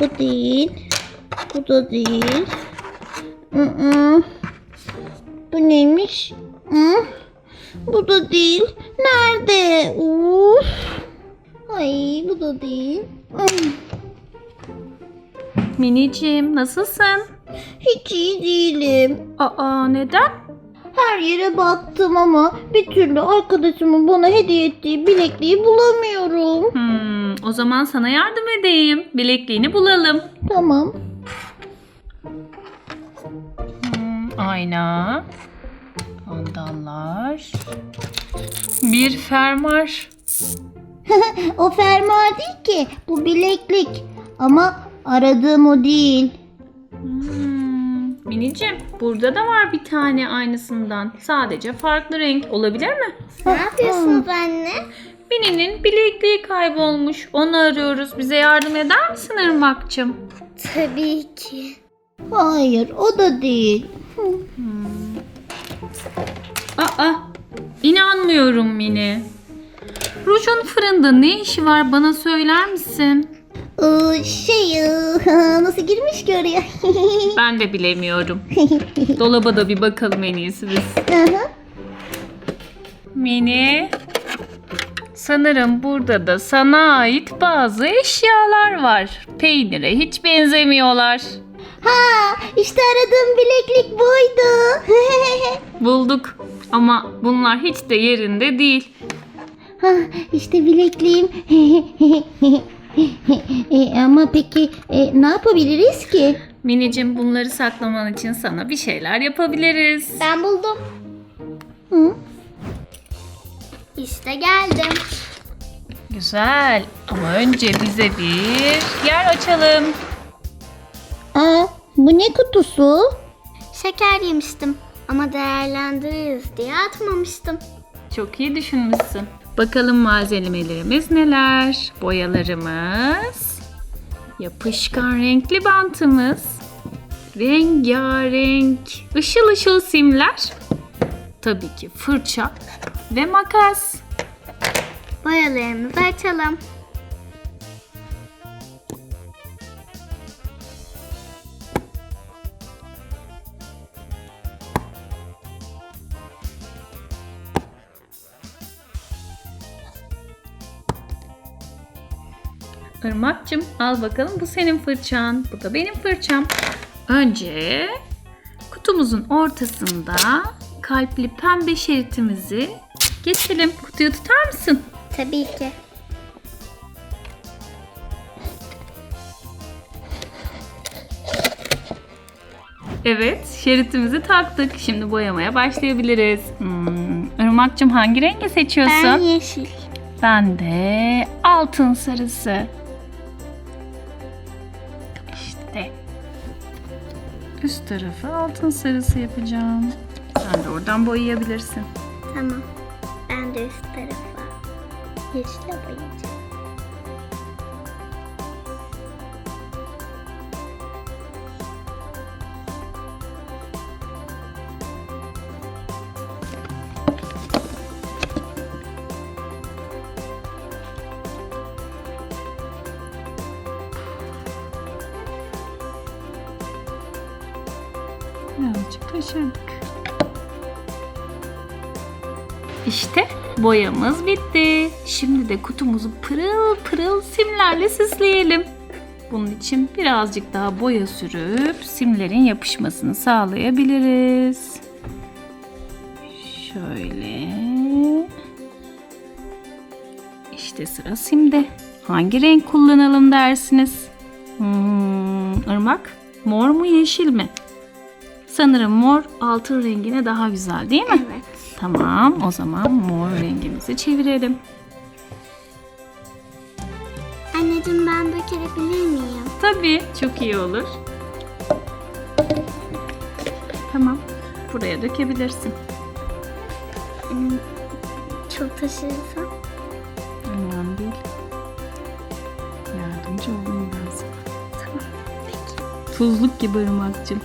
Bu değil. Bu da değil. Mm-mm. Bu neymiş? Hmm, Bu da değil. Nerede? Uf. Ay bu da değil. Minicim nasılsın? Hiç iyi değilim. Aa neden? Her yere baktım ama bir türlü arkadaşımın bana hediye ettiği bilekliği bulamıyorum. Hmm, o zaman sana yardım edeyim. Bilekliğini bulalım. Tamam. Hmm, ayna. Sandallar. Bir fermuar. O fermuar değil ki. Bu bileklik. Ama aradığım o değil. Hmm, Minicim burada da var bir tane aynısından. Sadece farklı renk. Olabilir mi? Ne yapıyorsunuz anne? Mini'nin bilekliği kaybolmuş. Onu arıyoruz. Bize yardım eder misin Irmak'cığım? Tabii ki. Hayır o da değil. Aa, inanmıyorum Mini. Rujun fırında ne işi var bana söyler misin? Ee, şey ee, nasıl girmiş ki oraya? Ben de bilemiyorum. Dolaba da bir bakalım en iyisi biz. Aha. Mini. Sanırım burada da sana ait bazı eşyalar var. Peynire hiç benzemiyorlar. ha işte aradığım bileklik buydu. Bulduk. Ama bunlar hiç de yerinde değil. ha, işte bilekliğim. e, ama peki e, ne yapabiliriz ki? Minicim bunları saklaman için sana bir şeyler yapabiliriz. Ben buldum. Hı? İşte geldim. Güzel. Ama önce bize bir yer açalım. Aa, bu ne kutusu? Şeker yemiştim ama değerlendiririz diye atmamıştım. Çok iyi düşünmüşsün. Bakalım malzemelerimiz neler? Boyalarımız, yapışkan renkli bantımız, rengarenk, ışıl ışıl simler, tabii ki fırça ve makas. Boyalarımızı açalım. Irmak'cığım al bakalım bu senin fırçan, bu da benim fırçam. Önce kutumuzun ortasında kalpli pembe şeritimizi geçelim. Kutuyu tutar mısın? Tabii ki. Evet, şeritimizi taktık. Şimdi boyamaya başlayabiliriz. Hmm, Irmak'cığım hangi rengi seçiyorsun? Ben yeşil. Ben de altın sarısı. İşte. Üst tarafı altın sarısı yapacağım. Sen de oradan boyayabilirsin. Tamam. Ben de üst tarafa yeşile boyayacağım. Birazcık taşırdık. İşte boyamız bitti. Şimdi de kutumuzu pırıl pırıl simlerle süsleyelim. Bunun için birazcık daha boya sürüp simlerin yapışmasını sağlayabiliriz. Şöyle. İşte sıra simde. Hangi renk kullanalım dersiniz? Hmm, Irmak, mor mu yeşil mi? Sanırım mor altın rengine daha güzel değil mi? Evet. Tamam o zaman mor rengimizi çevirelim. Anneciğim ben dökebilir miyim? Tabii çok iyi olur. Tamam buraya dökebilirsin. Hmm, Çok taşırsam. Önemli değil. Yardımcı olayım ben sana. Tamam. Peki. Tuzluk gibi ırmakcığım.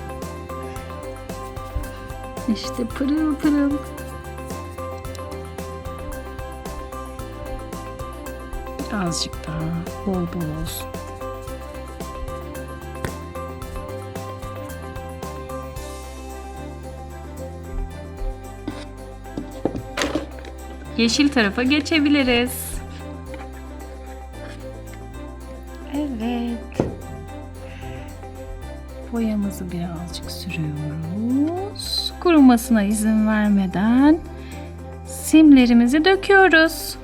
İşte pırıl pırıl. Birazcık daha bol bol olsun. Yeşil tarafa geçebiliriz. Evet. Boyamızı birazcık sürüyoruz. Kurumasına izin vermeden simlerimizi döküyoruz.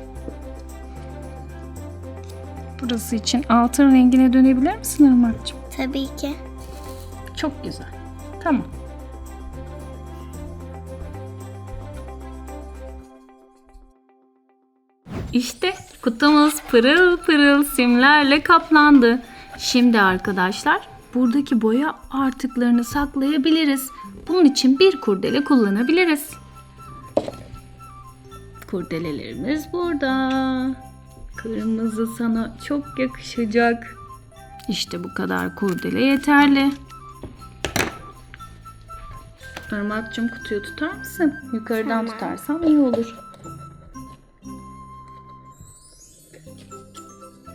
Burası için altın rengine dönebilir misin Irmak'cığım? Tabii ki. Çok güzel. Tamam. İşte kutumuz pırıl pırıl simlerle kaplandı. Şimdi arkadaşlar buradaki boya artıklarını saklayabiliriz. Bunun için bir kurdele kullanabiliriz. Kurdelelerimiz burada. Kırmızı sana çok yakışacak. İşte bu kadar kurdele yeterli. Irmak'cığım kutuyu tutar mısın? Yukarıdan Tamam. tutarsan iyi olur.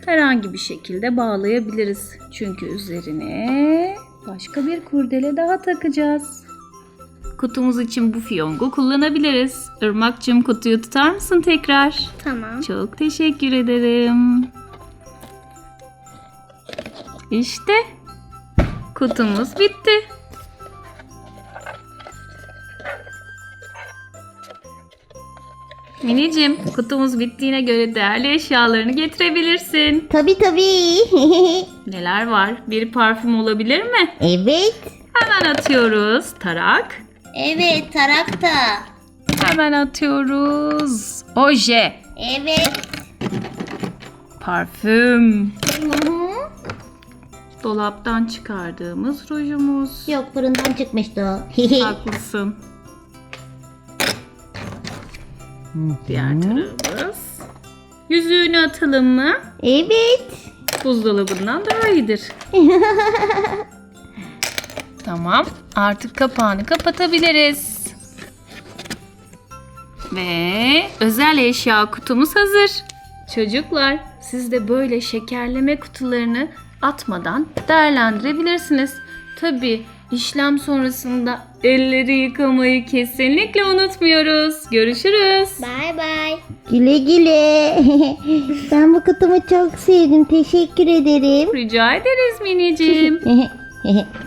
Herhangi bir şekilde bağlayabiliriz. Çünkü üzerine başka bir kurdele daha takacağız. Kutumuz için bu fiyongu kullanabiliriz. Irmak'cığım kutuyu tutar mısın tekrar? Tamam. Çok teşekkür ederim. İşte kutumuz bitti. Minicim kutumuz bittiğine göre değerli eşyalarını getirebilirsin. Tabii tabii. Neler var? Bir parfüm olabilir mi? evet. Hemen atıyoruz. Tarak. Evet tarakta. Hemen atıyoruz. Oje. Evet. Parfüm. Hı hı. Dolaptan çıkardığımız rujumuz. Yok fırından çıkmıştı o. Haklısın. Diğer tarafımız. Yüzüğünü atalım mı? evet. Buzdolabından daha iyidir. tamam. Artık kapağını kapatabiliriz. Ve özel eşya kutumuz hazır. Çocuklar siz de böyle şekerleme kutularını atmadan değerlendirebilirsiniz. Tabi işlem sonrasında elleri yıkamayı kesinlikle unutmuyoruz. Görüşürüz. Bye bye. Güle güle. ben bu kutumu çok sevdim. Teşekkür ederim. Rica ederiz minicim.